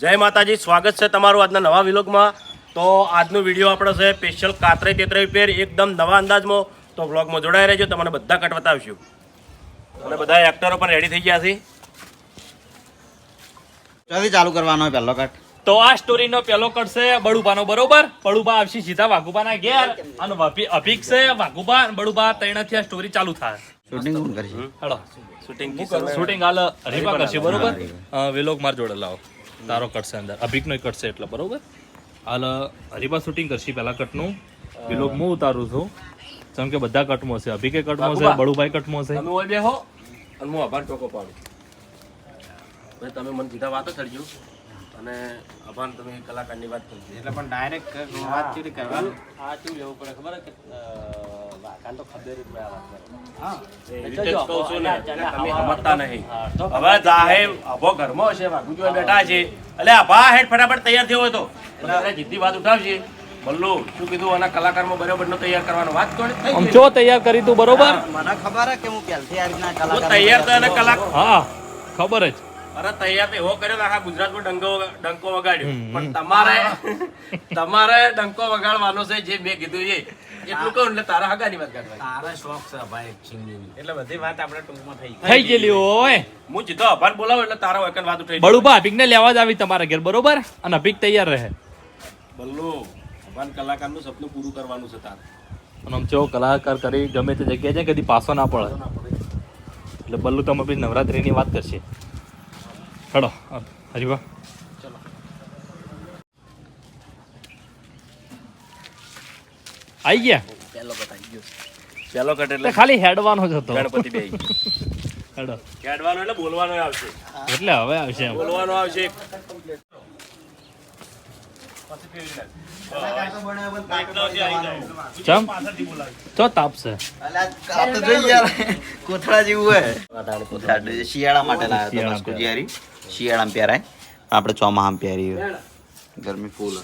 જય માતાજી સ્વાગત છે તમારું આજના નવા વિલોગમાં. તો આજનો વીડિયો આપણો છે સ્પેશિયલ કાતરે તેતરે પેર એકદમ નવા અંદાજમાં. તો વ્લોગમાં જોડાઈ રહેજો તમને બધા કટ બતાવશું અને બધા એક્ટરો પણ રેડી થઈ ગયા છે. ચાલુ કરવાનો પહેલો કટ? તો આ સ્ટોરીનો પહેલો કટ છે બળુબાનો બરોબર? બળુબા આવશે સીધા વાઘુબાના ઘેર અને અભિ- અભિક છે વાઘુબા અને બળુબા ત્રણથી આ સ્ટોરી ચાલુ થાય. શૂટિંગ કોણ કરશે? હેલો. શૂટિંગ શૂટિંગ હાલ હરીફા કરશે બરોબર? વિલોક માર જોડે લાવો. તારો કટશે અંદર. અભિકનો કટશે છે એટલે બરોબર? હાલ હરીબા શૂટિંગ કરશે પહેલા કટનું. વિલોક હું ઉતારું છું. જેમ કે બધા કટમાં છે અભિકે કટમાં છે બળુભાઈ કટમાં છે તમે ઓય બેહો અને હું આભાર ટોકો પાડું. ભાઈ તમે મને સીધા વાતો કરજો. અને આભાર તમે કલાકારની વાત કરજો. એટલે પણ ડાયરેક્ટ વાત કરવા આ શું લેવું પડે ખબર કે વાઘાન તો ખબર જ કહું છું ને તમે સમજતા નહીં. હવે જાહે અભો ઘરમાં હશે વાઘુજી બેઠા છે. એટલે આભા હેઠ ફટાફટ તૈયાર થયો હતો તો. એટલે જીદ્દી વાત ઉઠાવશે બલ્લુ શું કીધું? આના કલાકારમાં બરાબર નો તૈયાર કરવાનો વાત આમ ગઈ. તૈયાર કરી તું બરોબર? મને ખબર હે કે હું પહેલથી આ રીતના કલાકાર તૈયાર તો અને કલાક હા ખબર જ. અરે તૈયાર એવો કર્યો આખા ગુજરાતમાં ડંકો ડંકો વગાડ્યો. પણ તમારે તમારે ડંકો વગાડવાનો છે જે મેં કીધું એ. એટલું કહું એટલે તારા હગાની વાત કાઢવાની. તારા શોખ છે ભાઈ સિંગિંગ એટલે બધી વાત આપણે ટૂંકમાં થઈ થઈ ગયેલી હોય. હું જીતો અભાર બોલાવો એટલે તારા વખત વાત ઉઠાઈ બળુબા અભિકને લેવા જ આવી તમારા ઘેર બરોબર? અને અભિક તૈયાર રહે. બલ્લુ અભાન કલાકારનું સપનું પૂરું કરવાનું છે તારે. અને આમ ચો કલાકાર કરી ગમે તે જગ્યાએ જાય કદી પાછો ના પડે. એટલે બલ્લુ તમે બી નવરાત્રીની વાત કરશે. હેડો હરીવા આઈ ગયા? પહેલો કટ આવી ગયો. પહેલો કટ એટલે ખાલી હેડવાનો જ હતો. ગણપતિ બે હેડો. ખેડવાનો એટલે બોલવાનો આવશે. એટલે હવે આવશે બોલવાનો આવશે. ચમ? ચો તાપશે? કોથળા જેવું હે કોથળા. શિયાળા માટે લાવ્યો તો શિયાળા મસ્કો જીયારી શિયાળામાં પહેરાય. આપણે ચોમાહામાં પહેરી ગરમી ફૂલ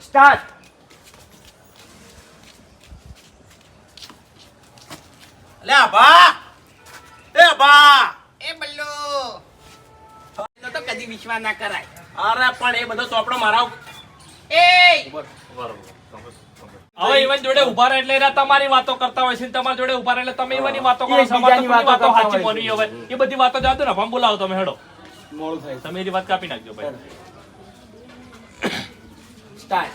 સ્ટાર્ટ લે બા એ બા એ બલ્લો. તો કદી વિશ્વાસ ના કરાય. અરે પણ એ બધો ચોપડો મારા એ! હવે ઈવન જોડે ઊભા રહે એટલે એના તમારી વાતો કરતા હોય છે ને તમારી જોડે ઊભા રહે એટલે તમે ઈવનની વાતો કરો કોઈની વાતો સાચી મોની હવે. એ બધી વાતો જાતો ને ભમ બોલાવો તમે હેડો. તમે એની વાત કાપી નાખજો ભાઈ. સ્ટાર્ટ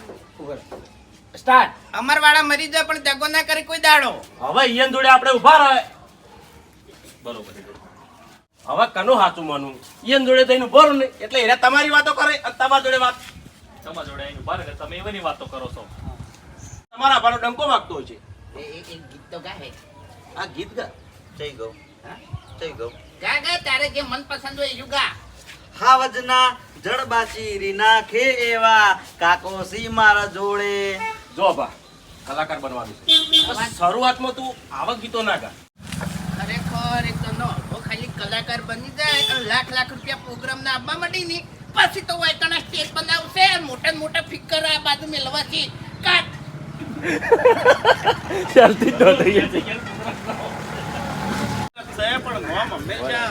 સ્ટાર્ટ અમર વાળા મરી જાય પણ દગો ના કરે કોઈ દાડો. હવે ઈયન જોડે આપણે ઊભા રહે. બરોબર. હવે કનું હાચું માનું ઈયન જોડે થઈને ઊભો ને એટલે એરા તમારી વાતો કરે અને તમારી જોડે વાત. તમારા જોડે આવીને ઊભા રહે તમે એની વાતો કરો છો. તમારા ભાનો ડંકો વાગતો હોય છે. એ એ એ ગીત તો ગાહે. આ ગીત ગા. જય ગૌ. જય ગૌ. ગા ગા તારે જે મનપસંદ હોય એવું ગા. હાવજના જડબાચી રી નાખે એવા કાકોસી મારા જોડે. જો બા કલાકાર બનવાનું છે. શરૂઆતમાં તું આવા ગીતો ના ગા. ખરેખર એક તો ન તો ખાલી કલાકાર બની જાય લાખ લાખ રૂપિયા પ્રોગ્રામ ના આપવા માંડી ની પછી તો વાયતાના સ્ટેજ બનાવશે અને મોટા મોટા ફિકર આ બાજુ મેળવાથી કાટ. ચાલતી દોઢ થઈ છે પણ નોમ હંમેશા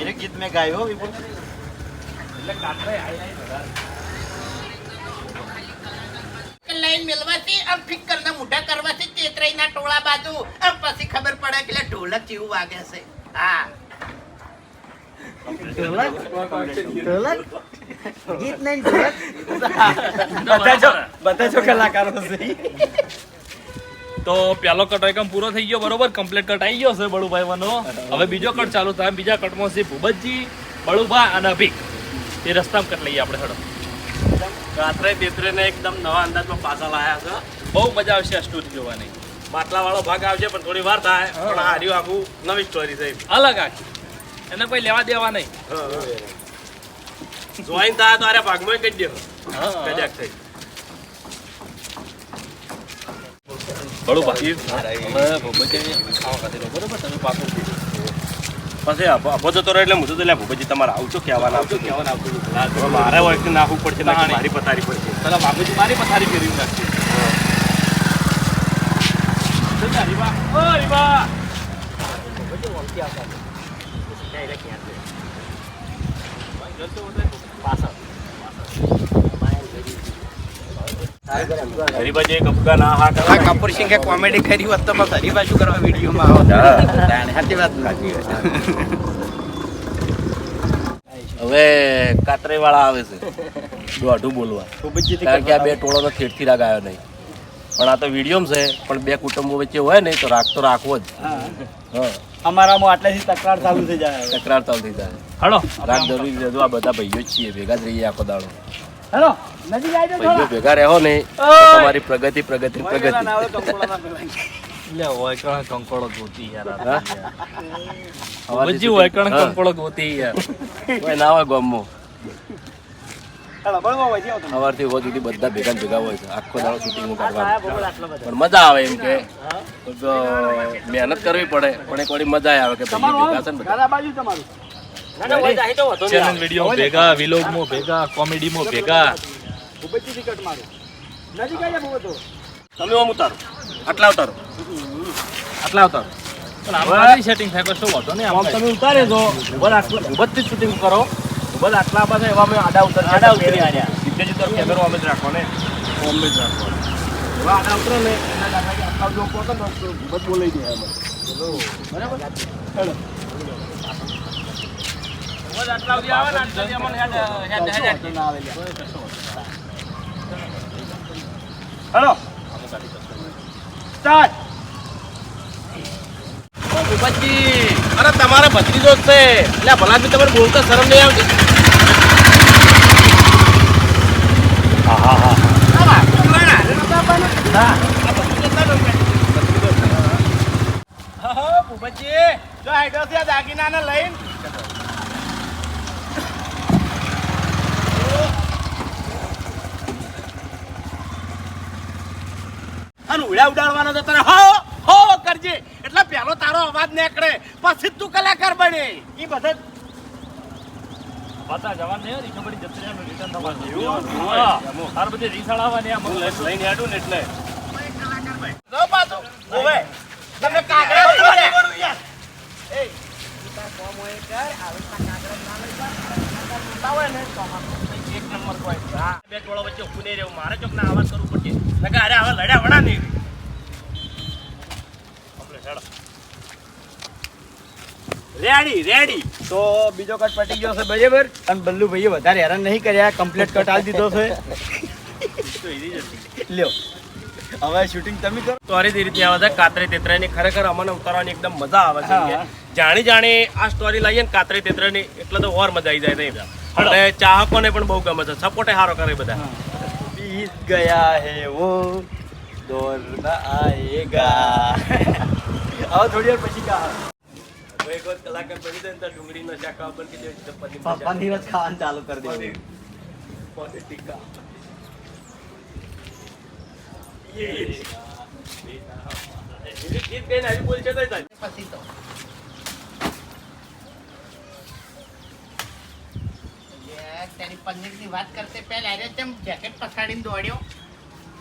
એને ગીત મેં ગાયો વિપુલ. લાઈન મેળવાથી આમ ફિકર મોઢા કરવાથી ચેતરાઈ ટોળા બાજુ. આમ પછી ખબર પડે કે ઢોલક જેવું વાગે છે. હા. ગીત નહીં ઢોલક? બધા જો બધા જો કલાકારો છે. તો પહેલો કટ એકમ પૂરો થઈ ગયો બરોબર? કમ્પ્લીટ કટ આવી ગયો છે બળુભાઈ વાનો. હવે બીજો કટ ચાલુ થાય. બીજા કટમાં છે ભૂપતજી બળુભા અને અભિક. એ રસ્તામાં કટ લઈએ આપણે હડો. રાત્રે તેતરાઈને એકદમ નવા અંદાજમાં પાછા લાયા છે. બહુ મજા આવશે સ્ટોરી જોવાની. બાટલા વાળો ભાગ આવશે પણ થોડી વાર થાય. પણ આ રહ્યું આખું નવી સ્ટોરી થઈ અલગ આખી. એને કોઈ લેવા દેવા નહીં. જોઈન થાય તો અરે ભાગમાં કહી દે હા. કજાક થઈ. ખાતી રહો. બરોબર તમે પાછું પછી જતો રહ્યો એટલે હું તો લે ભૂપતજી તમારે આવું છો કહેવાના આવજો કહેવાના આવતું હતું. મારે હોય નાખવું પડશે મારી પથારી પડશે. બાબુજી મારી પથારી ફેરવી નાખશે. રીવા ઓ રીવા હરીભાઈ જે કપકા ના હા આ કપૂર સિંઘે કોમેડી કરી હોત તો બસ હરીફા શું કરવા વિડીયોમાં આવો. સાચી વાત હવે કાતરે વાળા આવે છે. દોઢું બોલવા. કારણ કે આ બે ટોળો તો ખેડથી રાગ આવ્યો નહીં. પણ આ તો વિડીયોમ છે પણ બે કુટુંબો વચ્ચે હોય ને તો રાખ તો રાખવો જ. હા. અમારામાં આટલેથી તકરાર ચાલુ થઈ જાય તકરાર ચાલુ થઈ જાય. હળો રાગ જરૂરી છે આ બધા ભાઈઓ જ છીએ ભેગા જ રહીએ આખો દાડો. હેલો નજીક આવી જાઓ થોડા. ભેગા રહેવો ને તો ઓય! તમારી પ્રગતિ પ્રગતિ પ્રગતિ. લે હોય કણ કંકોળો ગોતી યાર હા? આ બજી હોય કણ હા. કંકોળો ગોતી યાર. ઓય નાવા ગોમો. સવારથી હોજ સુધી બધા ભેગા ભેગા હોય છે. આખો દાડો શૂટિંગ. પણ મજા આવે એમ કે. મહેનત કરવી પડે પણ એક વાળી મજા આવે કે ભેગા છે ને બધા. બાજુ તમારું. ચેનલ વીડિયો ભેગા વિલોગમાં ભેગા કોમેડીમાં ભેગા. તો. તમે ઓમ ઉતારો. આટલા ઉતારો. આટલા ઉતારો. પણ આમાં સેટિંગ થાય તો શું વાંધો નહીં આમ તમે ઉતારે છો ઊભા આટલા જ શૂટિંગ કરો. ઊભા આટલા પાસે એવા અમે આડા ઉતર આડા ઉતરી આડ્યા. સીધે સીધો કેમેરો અમે જ રાખો ને ઓમ જ રાખો એવા આડા ઉતરો ને એના આટલા જો કહો ને તો જ બોલાઈ દે બરાબર હેલો ઊભા આટલા સુધી આવે ને આટલા સુધી અમને હેડ હેડ હેડ ના આવે લ્યા. હેલો. સ્ટાર્ટ ભૂપતજી અરે તમારા ભત્રીજો જ છે. એટલે ભલાથી તમારે બોલતા શરમ નહીં આવતી. ભૂપતજી. જો આઈડો છે દાગીનાને લઈને. ઉડા ઉડાડવાનો તો તને. હો હો કરજે. એટલે પહેલો તારો અવાજ નીકળે. પછી તું કલાકાર બને. એ બધા પાછા જવાનું નહીં જતી રિટર્ન થવાનું એવું? હા. તાર બધી રીસાળ આ મને લઈને હેડું ને એટલે. જો પાછું. ઓવે તમે કાગડા છોડે બે ટોળા વચ્ચે ઊભું નહીં રહેવું. મારે ચોક ના આવાજ કરવું પડશે. અરે હવે લડ્યા વડા નહીં. રેડી રેડી તો બીજો કટ પટી ગયો છે બરાબર. અને બલ્લુ ભાઈએ વધારે હેરાન નહીં કર્યા કમ્પ્લીટ કટ આલી દીધો છે. લ્યો. હવે શૂટિંગ તમે કરો. સ્ટોરી જે રીતે આવે છે કાતરે તેતરે ની ખરેખર અમને ઉતારવાની એકદમ મજા આવે છે જાણી જાણે આ સ્ટોરી લઈએ ને કાતરે તેતરે ની એટલે તો ઓર મજા આવી જાય નહીં અને ચાહકોને પણ બહુ ગમે છે. સપોર્ટે સારો કરે બધા. બીત ગયા હે વો દોર ના આયેગા. હવે થોડી વાર પછી કા એક વખત કલાકાર બની જાય તો ડુંગળીનો શાક બની જાય ચપાતી પપ્પા દિવસ ખાવાનું ચાલુ કરી દે ટીકા. ગીત આવી બોલશે તો પછી તો. તારી પનીરની વાત કરતે પહેલા અરે તેમ જેકેટ પછાડીને દોડ્યો.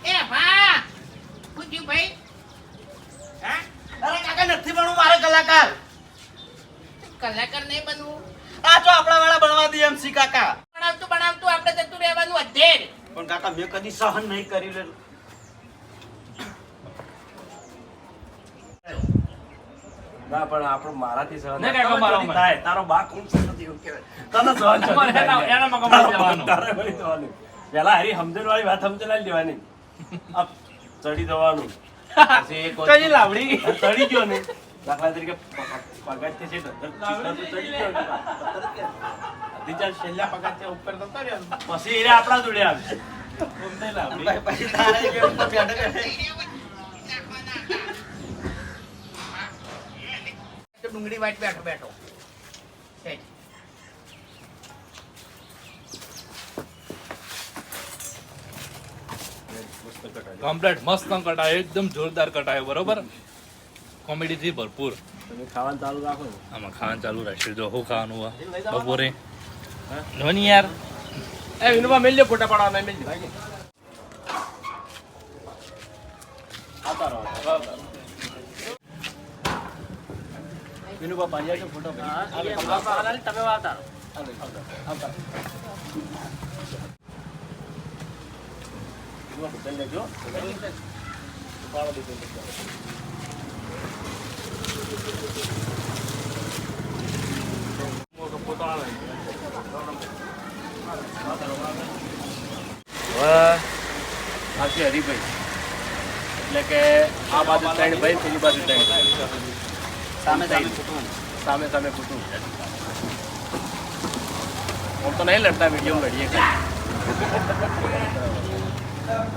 એ ભાઈ હા? અરે કાકા નથી ભણવું મારો કલાકાર. કલાકાર નહીં બનવું આ આપણા વાળા બનવા દે એમ સી કાકા બનાવતું બનાવતું આપણે જતું રહેવાનું અધેર પણ કાકા મેં કદી સહન નહીં કરી લે ના પણ આપણું મારાથી સહન નહીં, કાકા, મારામાં. થાય તારો બા કોણ છે નથી એવું કહેવાય. તને સહન છે. એના- એના જવાનું. તારે વળી જવાનું. પહેલા હારી સમજણ વાળી વાત સમજણ લેવાની ચડી જવાનું પછી એક લાવડી? ચડી ગયો ને દાખલા તરીકે પગારથી છે ચાર છેલ્લા પગારથી ઉપર જતો રહ્યો પછી એ આપણા જોડે આવે પછી તારે બેઠો બેઠો. ડુંગળી વાટ બેઠો બેઠો. છે મસ્ત કટાયો. એકદમ જોરદાર કટાયો બરોબર? કોમેડી થી ભરપૂર. તમે ખાવાનું ચાલુ રાખો આમાં ખાવાનું ચાલુ રાખશે જો હું ખાવાનું હોય. બપોરે. જોની યાર. એ વિનુભા મેલ દે ફોટા પાડવા મેલ રહો, વિનુભા પાડિયા છે ફોટો તમે આવતા રહો. હરિભાઈ. એટલે કે આ બાજુ ત્રણ ભાઈ પેલી બાજુ ત્રણ સામે સામે સામે સામે કુટુંબ. હું તો નહીં લડતા વીડિયો લડીએ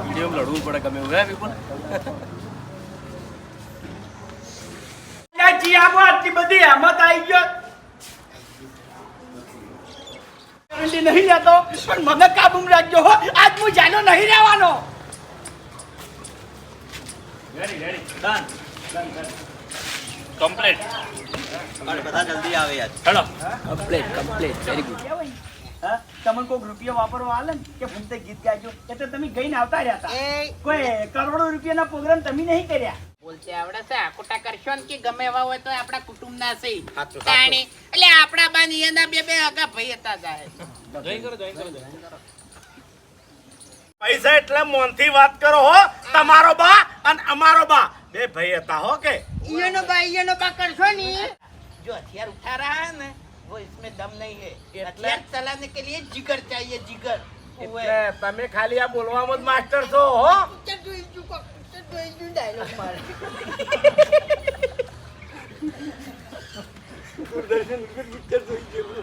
વીડિયો લડવું પડે ગમે એવું હે વિપુલ? જી આવો આટલી બધી હેમત આવી ગયો. નહીં લેતો પણ મને કાબુ રાખજો હો. આજ હું જાનો નહીં રહેવાનો. કમ્પ્લેટ બધા જલ્દી આવે યાર. Hello. Complete complete very good તમને કોઈક રૂપિયા વાપરવા આલે ને? કે ફૂમતે ગીત ગાજો? એટલે તમે ગઈને આવતા રહ્યા હતા. કોઈ કરોડો રૂપિયાના પ્રોગ્રામ તમે નહીં કર્યા. બોલશે આવડે છે આકોટા કરશો ને કે ગમે એવા હોય તો આપણા કુટુંબના છે. સાચું સાચું. એટલે આપણા બા નિયના બે બે હગા ભાઈ હતા જાય જય કરો જય કરો. પૈસા એટલે મોનથી વાત કરો હો તમારો બા અને અમારો બા. બે ભાઈ હતા હો કે. ઈયનો બા ઈયનો બા કરશો ની જો હથિયાર ઉઠા રહા હે ને વો ઇસમે દમ નહીં હે. હથિયાર ચલાને કે લીએ જીગર ચાહીએ જીગર. તમે ખાલી આ બોલવામાં જ માસ્ટર છો હો. બીજું ડાયલોગ મારે દૂરદર્શન ઉપર પિક્ચર જોઈ ગયું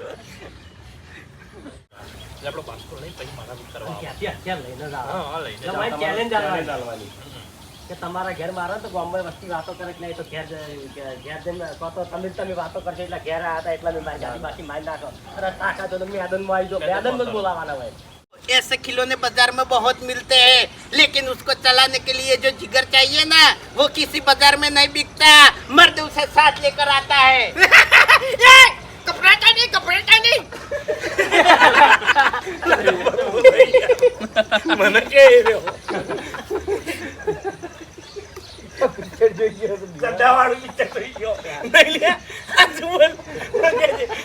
આપણો પાસપોર્ટ લઈ પછી મારા બુક કરવા ક્યાંથી અત્યારે લઈને જ ચેલેન્જ ચાલવાની કે તમારા ઘેર મારા તો બોમ્બે વસ્તી વાતો કરે એટલે તો ઘેર ઘેર જઈને કહો તો તમે તમે વાતો કરશો એટલે ઘેર આવ્યા હતા એટલે મેં મારી બાકી મારી નાખો રસ્તા આખા તો મેદાનમાં આવી જાઓ મેદાનમાં બોલાવાના હોય ऐसे खिलौने बाज़ार में बहुत मिलते हैं लेकिन उसको चलाने के लिए जो जिगर चाहिए ना वो किसी बाज़ार में नहीं बिकता। मर्द उसे साथ लेकर आता है। ए, घबराता नहीं घबराता नहीं મને કે ગધાવાળું પિક્ચર જોઈ ગયો. નહીં લે. આ જુમલ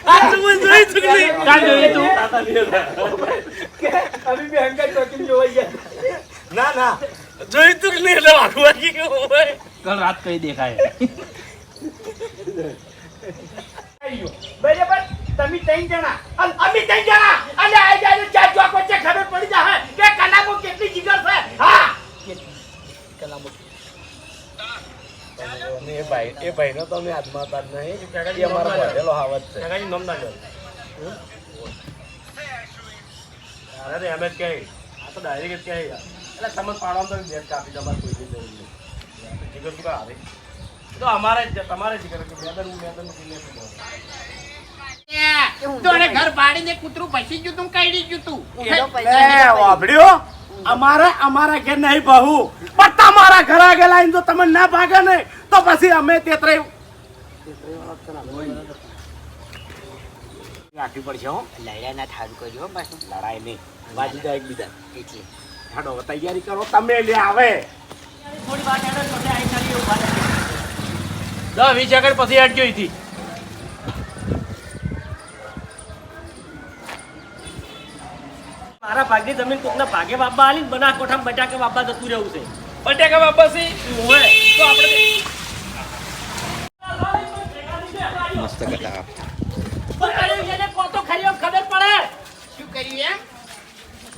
આ જુમલ જોઈ ચૂકલી કાલ જોઈ તું અમે બી હંગાત ટોકીને જોવાઈ ગયા ના ના. જોઈ તું નહીં. એટલે વાગુ વાગી ગયો હોય. કાલ રાત કઈ દેખાય? બરાબર? તમે ત્રણ જણા. અને અમે ત્રણ જણા. અને આ જાય ચાર ચોક વચ્ચે ખબર પડી જાય કે કલાકો કેટલી જીગર છે? હા. એ ભાઈ એ ભાઈનો તો અમે હાથમાં હતા જ નહીં. એ અમારો ભરેલો હાવત છે. અરે એમ જ કહે. આ તો ડાયરેક્ટ જ કહે એટલે તમે પાડવામાં તો બેટ કાપી તમારે કોઈ જરૂર નહીં. જીગર શું આવે તો અમારે જ તમારે જીગર કે મેદન મેદન કિલ્લે તોને ઘર પાડીને કૂતરું પછી ગયું તું કઈ ગયું તું અમારે અમારા ઘેર નહીં બહુ. પણ તમારા ઘર આગળ લાવીને જો તમે ના ભાગે ને તો પછી અમે તેતરે રાખવી પડશે હો. લડાઈ ના થારું કર્યો બસ. લડાઈ નહીં. બાજુ જાય એકબીજા. એટલે. હાડો તૈયારી કરો તમે લે આવે. થોડી વાર હેડો એવું વાત હતી. દસ વીસ સેકન્ડ પછી અટક્યો હતી મારા ભાગની જમીન કોકના ભાગે બાપા આલી બના બનાસકાંઠામાં બટાકે બાપા જતું રહેવું છે. બટાકા બાપા સી હોય. તો આપણે મસ્ત કટા છે ખબર પડે. શું કરીએ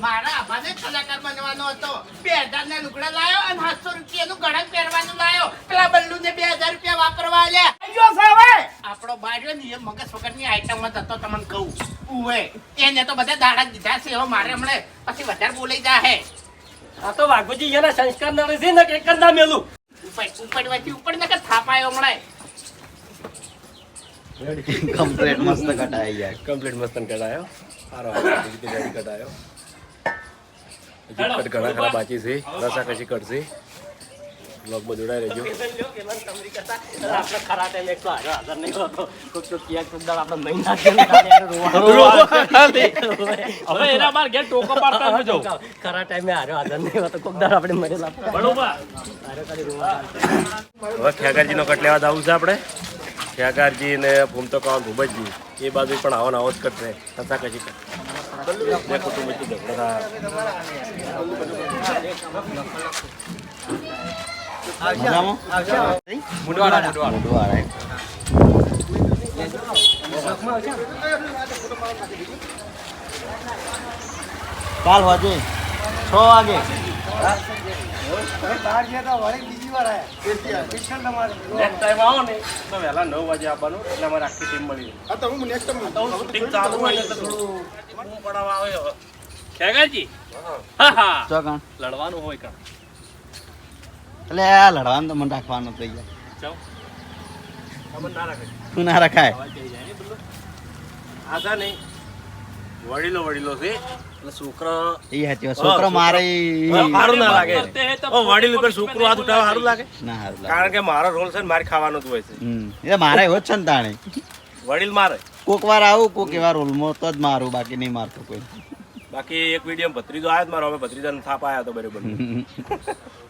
મારા આભાને કલાકાર બનવાનો હતો. બે હજાર ના લુગડા લાયો અને સાતસો રૂપિયાનું ગણક પહેરવાનું લાયો. પેલા બલ્લુ ને બે હજાર રૂપિયા વાપરવા આલ્યા. જો બાજ્યો ને એ મગજ વગરની આઈટમ જ હતો તમને કહું. ઉવે એને તો બધા દાડા દીધા છે હવે મારે હમણે પછી વધારે બોલાઈ જાહે. આ તો વાઘુજી એના સંસ્કાર ના રહેશે ને એક ના મેલું. ઉપડવાથી ઉપર કે થાપાયો હમણાં. કમ્પ્લીટ મસ્ત કટાઈ યાર. કમ્પ્લીટ મસ્ત કઢાયો. સારો. કઢાયો. હજી કટ ઘણા ખરા બાકી છે. રસા કશી કટશે બ્લોગમાં જોડાઈ રહેજો. હવે એના બાર ઘેર ટોકો પાડતા ન ખરા ટાઈમે હારે હાજર નહીં હોતો આપણે બરોબર. હવે ખેગારજીનો કટ લેવા જવું છે આપણે. ખેગારજી ને ભૂમતો કાવન ભૂપતજી એ બાજુ પણ આવો ને આવો જ કરશે તથા કશી કર કુટુંબ ઝઘડો મજામાં મુંડવાડા મુંડવાડા. કાલ વાગે છ વાગે નેક્સ્ટ ટાઈમ તો વહેલા નવ વાગે આવવાનું એટલે અમારે આખી ટીમ મળી હા તો હું શૂટિંગ ચાલુ હોય ને થોડું પડાવવા લડવાનું હોય કાં એટલે આ લડવાનું તો મને રાખવાનું થઈ ના તું ના રખાય? આ છે વડીલો વડીલો છે. એટલે છોકરો એ છોકરો મારે સારું ના લાગે. વડીલ ઉપર છોકરો હાથ ઉઠાવવા સારું લાગે? ના હારું કારણ કે મારો રોલ છે ને મારે ખાવાનો જ હોય છે. મારે એવો જ છે ને તાણે. વડીલ મારે. કોક વાર આવું કોક એવા રોલમાં તો જ મારું બાકી નહીં મારતો કોઈ. બાકી એક વીડિયો ભત્રીજો આવ્યો જ મારો હવે ભત્રીજાનો થાપ આવ્યો હતો બરોબર.